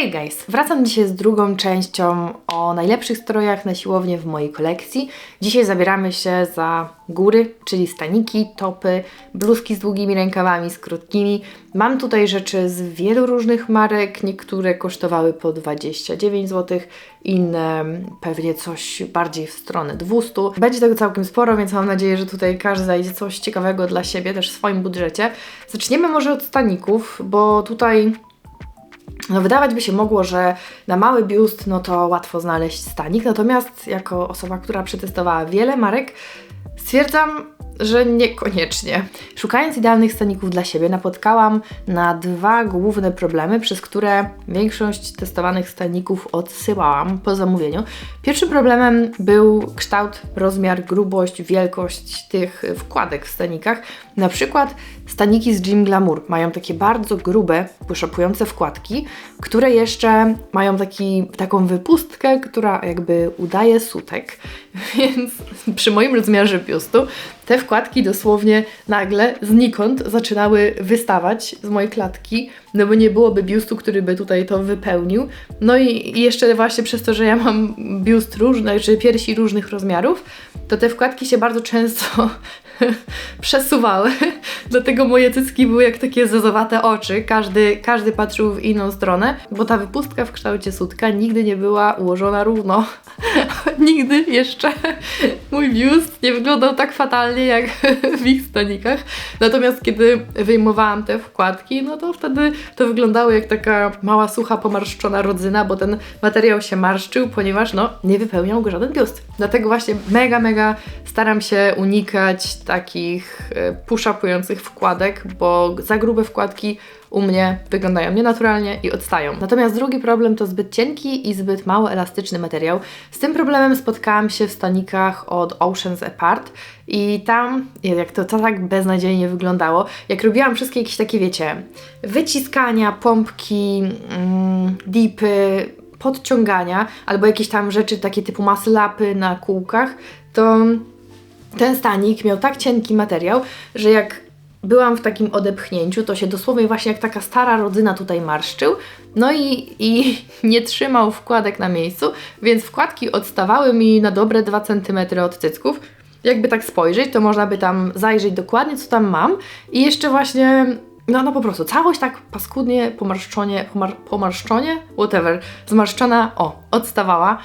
Hej guys! Wracam dzisiaj z drugą częścią o najlepszych strojach na siłownię w mojej kolekcji. Dzisiaj zabieramy się za góry, czyli staniki, topy, bluzki z długimi rękawami, z krótkimi. Mam tutaj rzeczy z wielu różnych marek, niektóre kosztowały po 29 zł, inne pewnie coś bardziej w stronę 200. Będzie tego całkiem sporo, więc mam nadzieję, że tutaj każdy znajdzie coś ciekawego dla siebie, też w swoim budżecie. Zaczniemy może od staników, bo tutaj no wydawać by się mogło, że na mały biust no to łatwo znaleźć stanik, natomiast jako osoba, która przetestowała wiele marek, stwierdzam, że niekoniecznie. Szukając idealnych staników dla siebie, napotkałam na dwa główne problemy, przez które większość testowanych staników odsyłałam po zamówieniu. Pierwszym problemem był kształt, rozmiar, grubość, wielkość tych wkładek w stanikach. Na przykład staniki z Gym Glamour mają takie bardzo grube, puszopujące wkładki, które jeszcze mają taki, taką wypustkę, która jakby udaje sutek. Więc przy moim rozmiarze biustu te wkładki dosłownie nagle znikąd zaczynały wystawać z mojej klatki, no bo nie byłoby biustu, który by tutaj to wypełnił. No i jeszcze właśnie przez to, że ja mam biust różny, czy piersi różnych rozmiarów, to te wkładki się bardzo często przesuwały, dlatego moje cycki były jak takie zezowate oczy, każdy, każdy patrzył w inną stronę, bo ta wypustka w kształcie sutka nigdy nie była ułożona równo. nigdy jeszcze mój biust nie wyglądał tak fatalnie jak w ich stanikach. Natomiast kiedy wyjmowałam te wkładki, no to wtedy to wyglądało jak taka mała, sucha, pomarszczona rodzyna, bo ten materiał się marszczył, ponieważ no, nie wypełniał go żaden biust. Dlatego właśnie mega, mega staram się unikać takich e, push-upujących wkładek, bo za grube wkładki u mnie wyglądają nienaturalnie i odstają. Natomiast drugi problem to zbyt cienki i zbyt mało elastyczny materiał. Z tym problemem spotkałam się w stanikach od Oceans Apart i tam, jak to, to tak beznadziejnie wyglądało, jak robiłam wszystkie jakieś takie, wiecie, wyciskania, pompki, mm, dipy, podciągania, albo jakieś tam rzeczy takie typu masy na kółkach, to ten stanik miał tak cienki materiał, że jak byłam w takim odepchnięciu, to się dosłownie właśnie jak taka stara rodzyna tutaj marszczył, no i, i nie trzymał wkładek na miejscu, więc wkładki odstawały mi na dobre 2 cm od cycków. Jakby tak spojrzeć, to można by tam zajrzeć dokładnie, co tam mam i jeszcze właśnie no, no po prostu całość tak paskudnie, pomarszczonie, pomar pomarszczonie, whatever, zmarszczona, o, odstawała.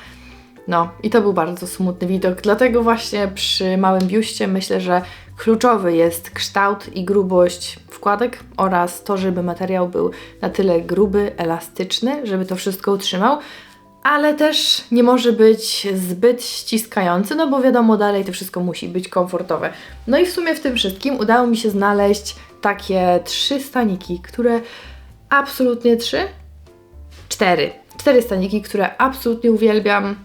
No i to był bardzo smutny widok, dlatego właśnie przy małym biuście myślę, że kluczowy jest kształt i grubość wkładek oraz to, żeby materiał był na tyle gruby, elastyczny, żeby to wszystko utrzymał, ale też nie może być zbyt ściskający, no bo wiadomo, dalej to wszystko musi być komfortowe. No i w sumie w tym wszystkim udało mi się znaleźć takie trzy staniki, które absolutnie trzy? Cztery. Cztery staniki, które absolutnie uwielbiam.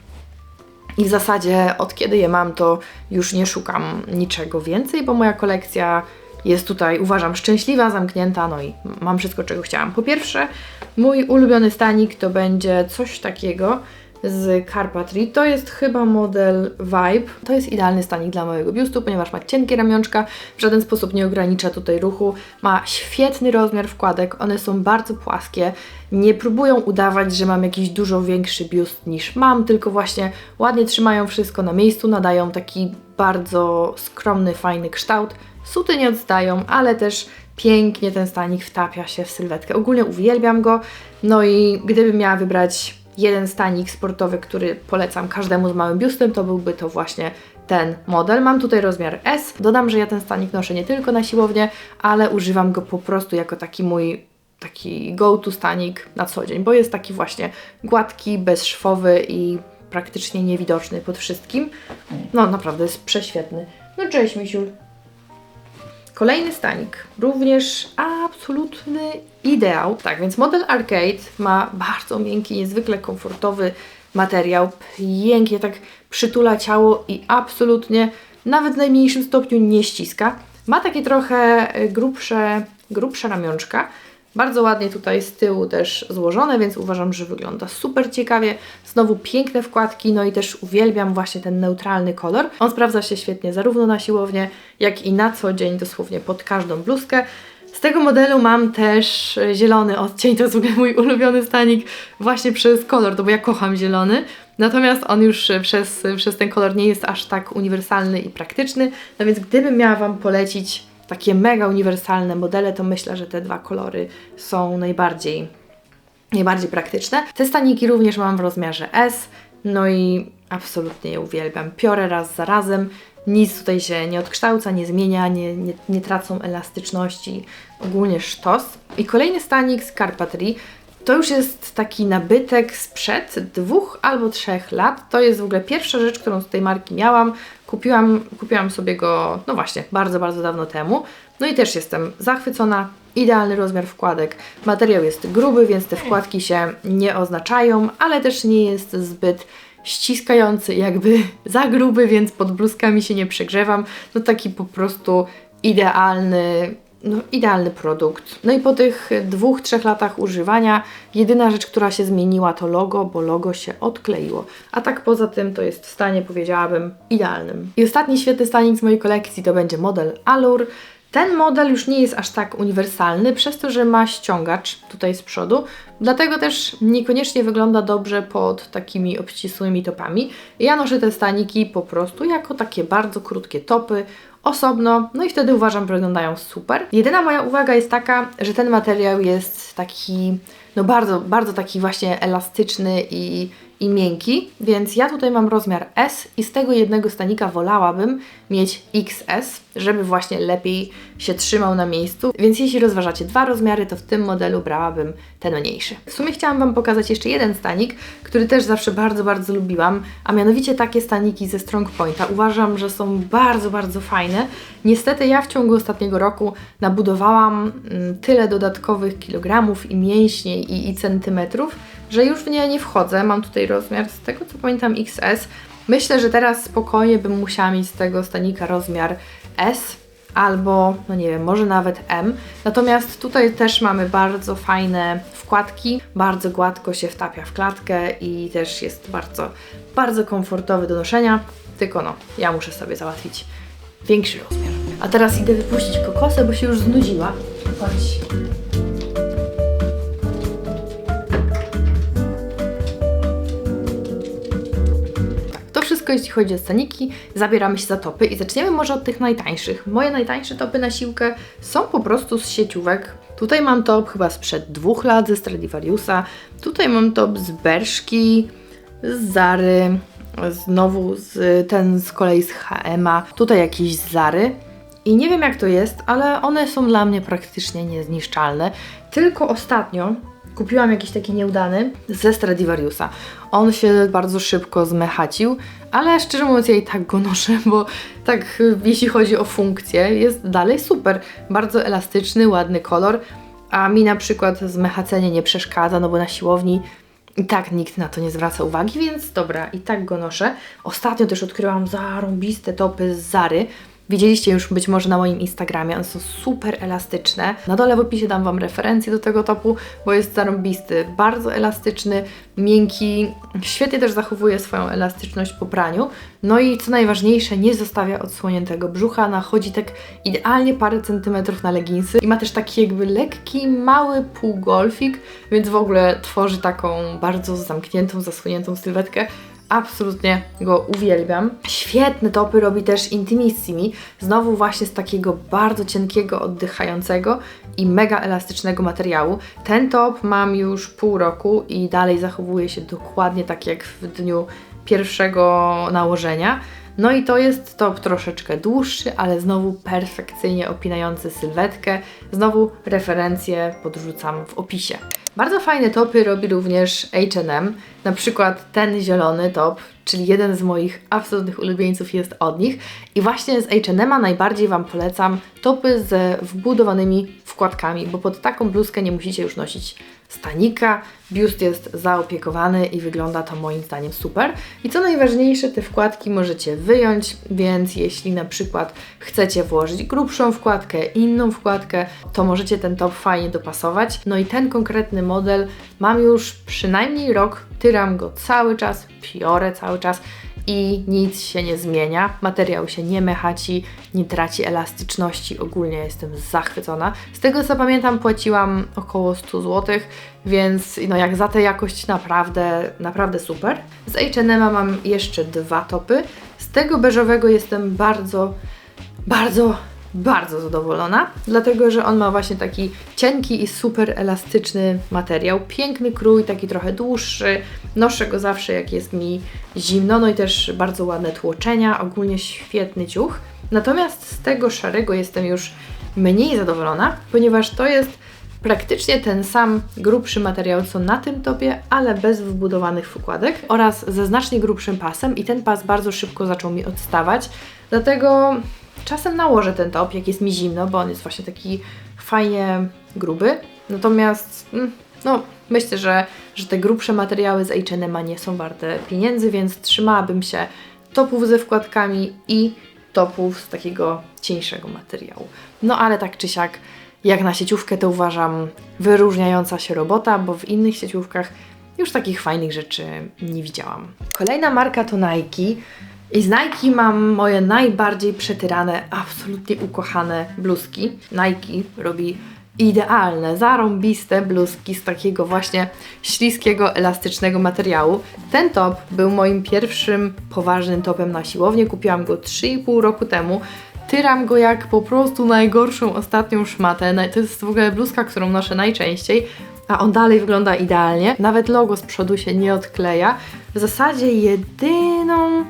I w zasadzie od kiedy je mam, to już nie szukam niczego więcej, bo moja kolekcja jest tutaj, uważam, szczęśliwa, zamknięta, no i mam wszystko, czego chciałam. Po pierwsze, mój ulubiony stanik to będzie coś takiego, z Carpatry. To jest chyba model Vibe. To jest idealny stanik dla mojego biustu, ponieważ ma cienkie ramionczka, w żaden sposób nie ogranicza tutaj ruchu. Ma świetny rozmiar wkładek, one są bardzo płaskie. Nie próbują udawać, że mam jakiś dużo większy biust niż mam, tylko właśnie ładnie trzymają wszystko na miejscu, nadają taki bardzo skromny, fajny kształt. Suty nie odstają, ale też pięknie ten stanik wtapia się w sylwetkę. Ogólnie uwielbiam go. No i gdybym miała wybrać jeden stanik sportowy, który polecam każdemu z małym biustem, to byłby to właśnie ten model. Mam tutaj rozmiar S. Dodam, że ja ten stanik noszę nie tylko na siłownię, ale używam go po prostu jako taki mój taki go-to stanik na co dzień, bo jest taki właśnie gładki, bezszwowy i praktycznie niewidoczny pod wszystkim. No naprawdę jest prześwietny. No cześć Misiul. Kolejny stanik, również absolutny ideał. Tak, więc model Arcade ma bardzo miękki, niezwykle komfortowy materiał, pięknie tak przytula ciało i absolutnie nawet w najmniejszym stopniu nie ściska. Ma takie trochę grubsze, grubsze ramionczka, bardzo ładnie tutaj z tyłu też złożone, więc uważam, że wygląda super ciekawie. Znowu piękne wkładki, no i też uwielbiam właśnie ten neutralny kolor. On sprawdza się świetnie zarówno na siłownię, jak i na co dzień, dosłownie pod każdą bluzkę. Z tego modelu mam też zielony odcień, to jest w ogóle mój ulubiony stanik właśnie przez kolor, to bo ja kocham zielony. Natomiast on już przez, przez ten kolor nie jest aż tak uniwersalny i praktyczny, no więc gdybym miała Wam polecić takie mega uniwersalne modele, to myślę, że te dwa kolory są najbardziej, najbardziej praktyczne. Te staniki również mam w rozmiarze S, no i absolutnie je uwielbiam. Piorę raz za razem, nic tutaj się nie odkształca, nie zmienia, nie, nie, nie tracą elastyczności, ogólnie sztos. I kolejny stanik z Carpatry to już jest taki nabytek sprzed dwóch albo trzech lat. To jest w ogóle pierwsza rzecz, którą z tej marki miałam. Kupiłam, kupiłam sobie go, no właśnie, bardzo, bardzo dawno temu. No i też jestem zachwycona. Idealny rozmiar wkładek. Materiał jest gruby, więc te wkładki się nie oznaczają, ale też nie jest zbyt ściskający, jakby za gruby, więc pod bluzkami się nie przegrzewam. No taki po prostu idealny, no, idealny produkt. No i po tych dwóch, trzech latach używania, jedyna rzecz, która się zmieniła, to logo, bo logo się odkleiło. A tak poza tym to jest w stanie, powiedziałabym, idealnym. I ostatni świetny stanik z mojej kolekcji to będzie model Allure. Ten model już nie jest aż tak uniwersalny, przez to, że ma ściągacz tutaj z przodu, dlatego też niekoniecznie wygląda dobrze pod takimi obcisłymi topami. Ja noszę te staniki po prostu jako takie bardzo krótkie topy, osobno, no i wtedy uważam, że wyglądają super. Jedyna moja uwaga jest taka, że ten materiał jest taki, no bardzo, bardzo taki właśnie elastyczny i i miękki, więc ja tutaj mam rozmiar S i z tego jednego stanika wolałabym mieć XS, żeby właśnie lepiej się trzymał na miejscu. Więc jeśli rozważacie dwa rozmiary, to w tym modelu brałabym ten mniejszy. W sumie chciałam Wam pokazać jeszcze jeden stanik, który też zawsze bardzo, bardzo lubiłam, a mianowicie takie staniki ze Strong Pointa. Uważam, że są bardzo, bardzo fajne. Niestety ja w ciągu ostatniego roku nabudowałam mm, tyle dodatkowych kilogramów i mięśni i, i centymetrów, że już w nie nie wchodzę. Mam tutaj rozmiar, z tego co pamiętam, XS. Myślę, że teraz spokojnie bym musiała mieć z tego stanika rozmiar S albo, no nie wiem, może nawet M. Natomiast tutaj też mamy bardzo fajne wkładki, bardzo gładko się wtapia w klatkę i też jest bardzo, bardzo komfortowy do noszenia. Tylko no, ja muszę sobie załatwić większy rozmiar. A teraz idę wypuścić kokosę, bo się już znudziła. Chodź. Wszystko, jeśli chodzi o staniki. Zabieramy się za topy i zaczniemy może od tych najtańszych. Moje najtańsze topy na siłkę są po prostu z sieciówek. Tutaj mam top chyba sprzed dwóch lat ze Stradivariusa. Tutaj mam top z Berszki, z Zary, znowu z, ten z kolei z H&M-a. Tutaj jakieś z Zary. I nie wiem jak to jest, ale one są dla mnie praktycznie niezniszczalne. Tylko ostatnio kupiłam jakiś taki nieudany ze Stradivariusa. On się bardzo szybko zmechacił, ale szczerze mówiąc ja i tak go noszę, bo tak jeśli chodzi o funkcję jest dalej super. Bardzo elastyczny, ładny kolor, a mi na przykład zmechacenie nie przeszkadza, no bo na siłowni i tak nikt na to nie zwraca uwagi, więc dobra, i tak go noszę. Ostatnio też odkryłam zarąbiste topy z Zary. Widzieliście już być może na moim Instagramie, one są super elastyczne. Na dole w opisie dam Wam referencję do tego topu, bo jest zarąbisty, bardzo elastyczny, miękki, świetnie też zachowuje swoją elastyczność po praniu. No i co najważniejsze, nie zostawia odsłoniętego brzucha, nachodzi tak idealnie parę centymetrów na leginsy i ma też taki jakby lekki, mały półgolfik, więc w ogóle tworzy taką bardzo zamkniętą, zasłoniętą sylwetkę absolutnie go uwielbiam. Świetne topy robi też Intimissimi, znowu właśnie z takiego bardzo cienkiego, oddychającego i mega elastycznego materiału. Ten top mam już pół roku i dalej zachowuje się dokładnie tak jak w dniu pierwszego nałożenia. No i to jest top troszeczkę dłuższy, ale znowu perfekcyjnie opinający sylwetkę. Znowu referencje podrzucam w opisie. Bardzo fajne topy robi również H&M. Na przykład ten zielony top, czyli jeden z moich absolutnych ulubieńców jest od nich. I właśnie z H&M najbardziej Wam polecam topy z wbudowanymi wkładkami, bo pod taką bluzkę nie musicie już nosić stanika. Biust jest zaopiekowany i wygląda to moim zdaniem super. I co najważniejsze, te wkładki możecie wyjąć, więc jeśli na przykład chcecie włożyć grubszą wkładkę, inną wkładkę, to możecie ten top fajnie dopasować. No i ten konkretny model mam już przynajmniej rok, tyram go cały czas, piorę cały czas i nic się nie zmienia. Materiał się nie mechaci, nie traci elastyczności. Ogólnie jestem zachwycona. Z tego co pamiętam, płaciłam około 100 zł, więc no jak za tę jakość naprawdę, naprawdę super. Z H&M mam jeszcze dwa topy. Z tego beżowego jestem bardzo, bardzo bardzo zadowolona, dlatego że on ma właśnie taki cienki i super elastyczny materiał, piękny krój, taki trochę dłuższy, noszę go zawsze jak jest mi zimno, no i też bardzo ładne tłoczenia, ogólnie świetny ciuch. Natomiast z tego szarego jestem już mniej zadowolona, ponieważ to jest praktycznie ten sam grubszy materiał co na tym topie, ale bez wbudowanych wkładek oraz ze znacznie grubszym pasem i ten pas bardzo szybko zaczął mi odstawać, dlatego Czasem nałożę ten top, jak jest mi zimno, bo on jest właśnie taki fajnie gruby. Natomiast, mm, no, myślę, że, że te grubsze materiały z H&M nie są warte pieniędzy, więc trzymałabym się topów ze wkładkami i topów z takiego cieńszego materiału. No ale tak czy siak, jak na sieciówkę to uważam wyróżniająca się robota, bo w innych sieciówkach już takich fajnych rzeczy nie widziałam. Kolejna marka to Nike. I z Nike mam moje najbardziej przetyrane, absolutnie ukochane bluzki. Nike robi idealne, zarąbiste bluzki z takiego właśnie śliskiego, elastycznego materiału. Ten top był moim pierwszym poważnym topem na siłownię. Kupiłam go 3,5 roku temu. Tyram go jak po prostu najgorszą ostatnią szmatę. To jest w ogóle bluzka, którą noszę najczęściej, a on dalej wygląda idealnie. Nawet logo z przodu się nie odkleja. W zasadzie jedyną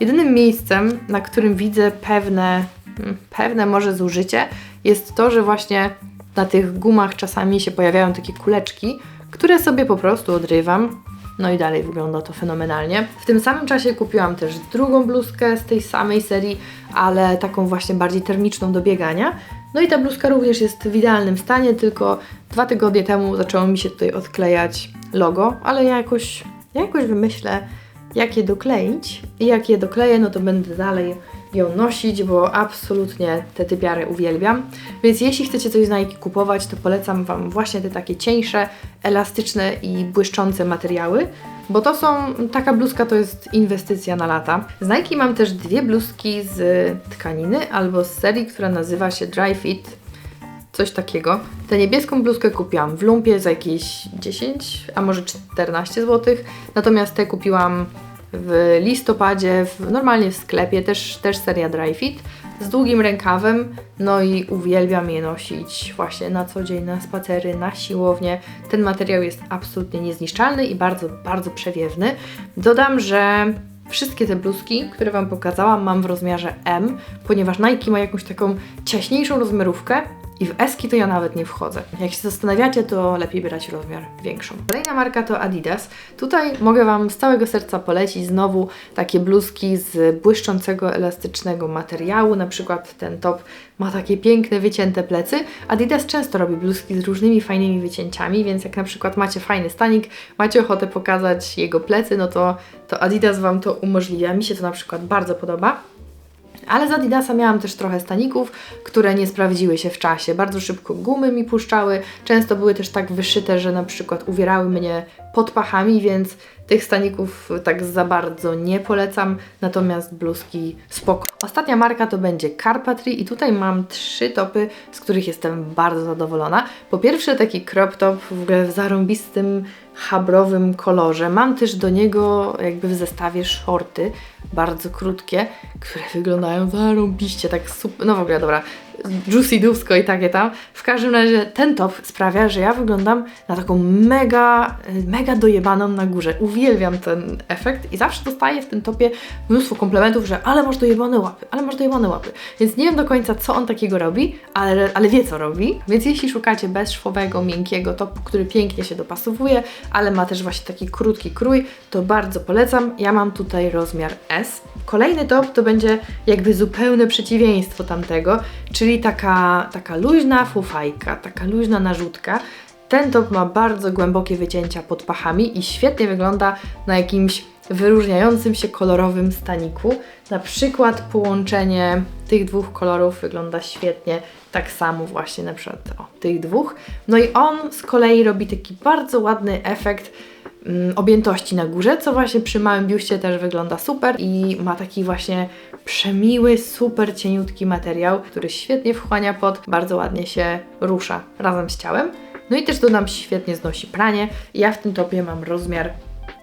Jedynym miejscem, na którym widzę pewne, mm, pewne może zużycie, jest to, że właśnie na tych gumach czasami się pojawiają takie kuleczki, które sobie po prostu odrywam. No i dalej wygląda to fenomenalnie. W tym samym czasie kupiłam też drugą bluzkę z tej samej serii, ale taką właśnie bardziej termiczną do biegania. No i ta bluzka również jest w idealnym stanie, tylko dwa tygodnie temu zaczęło mi się tutaj odklejać logo, ale ja jakoś, ja jakoś wymyślę, jak je dokleić i jak je dokleję, no to będę dalej ją nosić, bo absolutnie te typiary uwielbiam. Więc jeśli chcecie coś z Nike kupować, to polecam Wam właśnie te takie cieńsze, elastyczne i błyszczące materiały, bo to są, taka bluzka to jest inwestycja na lata. Z Nike mam też dwie bluzki z tkaniny albo z serii, która nazywa się Dry Fit coś takiego. Tę niebieską bluzkę kupiłam w lumpie za jakieś 10, a może 14 zł, natomiast tę kupiłam w listopadzie, w, normalnie w sklepie, też, też seria Dry Fit, z długim rękawem, no i uwielbiam je nosić właśnie na co dzień, na spacery, na siłownię. Ten materiał jest absolutnie niezniszczalny i bardzo, bardzo przewiewny. Dodam, że Wszystkie te bluzki, które Wam pokazałam, mam w rozmiarze M, ponieważ Nike ma jakąś taką ciaśniejszą rozmiarówkę, i w eski to ja nawet nie wchodzę. Jak się zastanawiacie, to lepiej brać rozmiar większą. Kolejna marka to Adidas. Tutaj mogę Wam z całego serca polecić znowu takie bluzki z błyszczącego, elastycznego materiału. Na przykład ten top ma takie piękne, wycięte plecy. Adidas często robi bluzki z różnymi fajnymi wycięciami, więc jak na przykład macie fajny stanik, macie ochotę pokazać jego plecy, no to, to Adidas Wam to umożliwia. Mi się to na przykład bardzo podoba. Ale z Adidasa miałam też trochę staników, które nie sprawdziły się w czasie. Bardzo szybko gumy mi puszczały, często były też tak wyszyte, że na przykład uwierały mnie pod pachami, więc tych staników tak za bardzo nie polecam, natomiast bluzki spoko. Ostatnia marka to będzie Carpatry i tutaj mam trzy topy, z których jestem bardzo zadowolona. Po pierwsze taki crop top w ogóle w zarąbistym chabrowym kolorze. Mam też do niego jakby w zestawie shorty, bardzo krótkie, które wyglądają zarąbiście, tak super, no w ogóle dobra, juicy dubsko i takie tam. W każdym razie ten top sprawia, że ja wyglądam na taką mega, mega dojebaną na górze. Uwielbiam ten efekt i zawsze dostaję w tym topie mnóstwo komplementów, że ale masz dojebane łapy, ale masz dojebane łapy. Więc nie wiem do końca, co on takiego robi, ale, ale wie, co robi. Więc jeśli szukacie bezszwowego, miękkiego topu, który pięknie się dopasowuje, ale ma też właśnie taki krótki krój, to bardzo polecam. Ja mam tutaj rozmiar S. Kolejny top to będzie jakby zupełne przeciwieństwo tamtego, czyli taka, taka luźna fufajka, taka luźna narzutka. Ten top ma bardzo głębokie wycięcia pod pachami i świetnie wygląda na jakimś wyróżniającym się kolorowym staniku. Na przykład połączenie tych dwóch kolorów wygląda świetnie, tak samo właśnie na przykład o, tych dwóch. No i on z kolei robi taki bardzo ładny efekt objętości na górze, co właśnie przy małym biuście też wygląda super i ma taki właśnie przemiły, super cieniutki materiał, który świetnie wchłania pot, bardzo ładnie się rusza razem z ciałem. No i też dodam, świetnie znosi pranie. Ja w tym topie mam rozmiar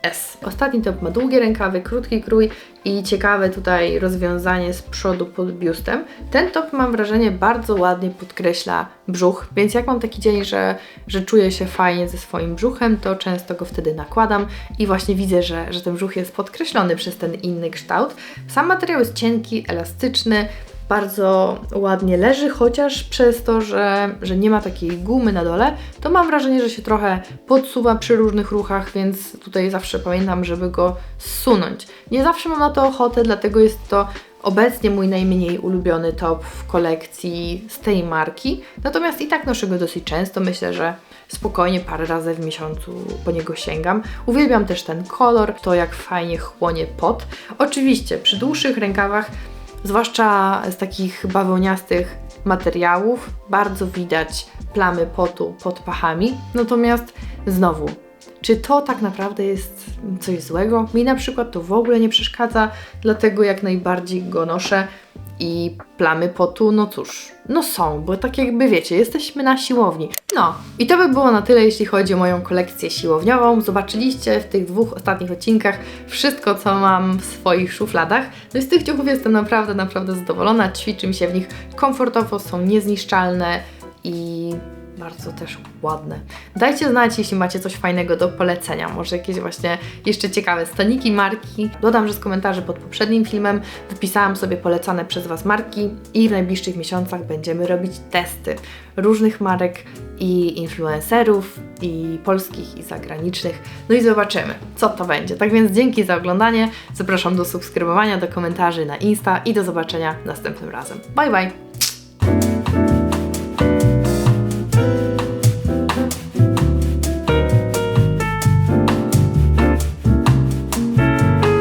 S. Ostatni top ma długie rękawy, krótki krój i ciekawe tutaj rozwiązanie z przodu pod biustem. Ten top mam wrażenie bardzo ładnie podkreśla brzuch, więc jak mam taki dzień, że, że czuję się fajnie ze swoim brzuchem, to często go wtedy nakładam i właśnie widzę, że, że ten brzuch jest podkreślony przez ten inny kształt. Sam materiał jest cienki, elastyczny, bardzo ładnie leży, chociaż przez to, że, że nie ma takiej gumy na dole, to mam wrażenie, że się trochę podsuwa przy różnych ruchach, więc tutaj zawsze pamiętam, żeby go zsunąć. Nie zawsze mam na to ochotę, dlatego jest to obecnie mój najmniej ulubiony top w kolekcji z tej marki. Natomiast i tak noszę go dosyć często. Myślę, że spokojnie parę razy w miesiącu po niego sięgam. Uwielbiam też ten kolor, to jak fajnie chłonie pot. Oczywiście przy dłuższych rękawach zwłaszcza z takich bawełniastych materiałów, bardzo widać plamy potu pod pachami. Natomiast znowu, czy to tak naprawdę jest coś złego? Mi na przykład to w ogóle nie przeszkadza, dlatego jak najbardziej go noszę i plamy potu, no cóż, no są, bo tak jakby wiecie, jesteśmy na siłowni. No, i to by było na tyle, jeśli chodzi o moją kolekcję siłowniową. Zobaczyliście w tych dwóch ostatnich odcinkach wszystko, co mam w swoich szufladach. No i z tych ciuchów jestem naprawdę, naprawdę zadowolona. Ćwiczy mi się w nich komfortowo, są niezniszczalne i bardzo też ładne. Dajcie znać, jeśli macie coś fajnego do polecenia, może jakieś właśnie jeszcze ciekawe staniki, marki. Dodam, że z komentarzy pod poprzednim filmem wypisałam sobie polecane przez Was marki i w najbliższych miesiącach będziemy robić testy różnych marek i influencerów, i polskich, i zagranicznych. No i zobaczymy, co to będzie. Tak więc dzięki za oglądanie. Zapraszam do subskrybowania, do komentarzy na Insta i do zobaczenia następnym razem. Bye bye!